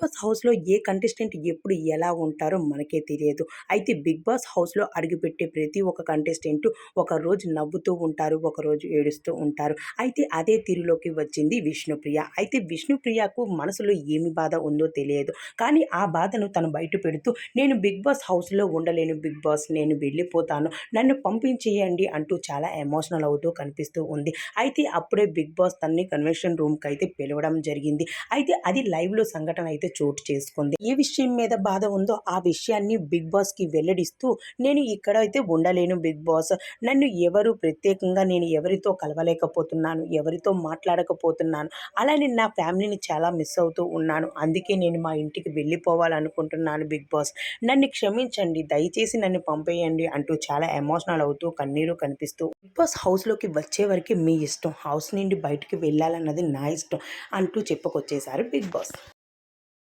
Boss హౌస్‌లో ఏ contestant ఎప్పుడు ఎలా ఉంటారో మనకే తెలియదు. అయితే 'బిగ్ బాస్' హౌస్‌లో అడుగుపెట్టే ప్రతి ఒక్క కంటెస్టెంటు ఒకరోజు నవ్వుతూ ఉంటారు. ఒకరోజు ఏడుస్తూ ఉంటారు. అయితే అదే తీరులోకి వచ్చింది విష్ణుప్రియ. అయితే విష్ణుప్రియకు మనసులో ఏమి బాధ ఉందో తెలియదు. కానీ ఆ బాధను తను బయట పెడుతూ నేను 'బిగ్ బాస్' హౌస్‌లో ఉండలేను బిగ్ బాస్ నేను వెళ్ళిపోతాను. నన్ను పంపించేయండి అంటూ చాలా ఎమోషనల్ అవుతూ కనిపిస్తూ ఉంది. అయితే అప్పుడే 'బిగ్ బాస్' తన్ని కన్వెన్షన్ రూమ్కి అయితే పిలవడం జరిగింది. అయితే అది లైవ్‌లో సంఘటన అయితే అయితే చోటు చేసుకుంది. ఏ విషయం మీద బాధ ఉందో ఆ విషయాన్ని 'బిగ్ బాస్'కి వెల్లడిస్తూ నేను ఇక్కడ అయితే ఉండలేను బిగ్ బాస్. నన్ను ఎవరు ప్రత్యేకంగా నేను ఎవరితో కలవలేకపోతున్నాను. ఎవరితో మాట్లాడకపోతున్నాను. అలానే నా ఫ్యామిలీని చాలా మిస్ అవుతూ ఉన్నాను. అందుకే నేను మా ఇంటికి వెళ్ళిపోవాలనుకుంటున్నాను బిగ్ బాస్. నన్ను క్షమించండి. దయచేసి నన్ను పంపేయండి అంటూ చాలా ఎమోషనల్ అవుతూ కన్నీరు కనిపిస్తూ బిగ్ బాస్ హౌస్‌లోకి వచ్చే వరకు మీ ఇష్టం. హౌస్ నుండి బయటికి వెళ్ళాలన్నది నా ఇష్టం అంటూ చెప్పుకొచ్చేశారు బిగ్ బాస్.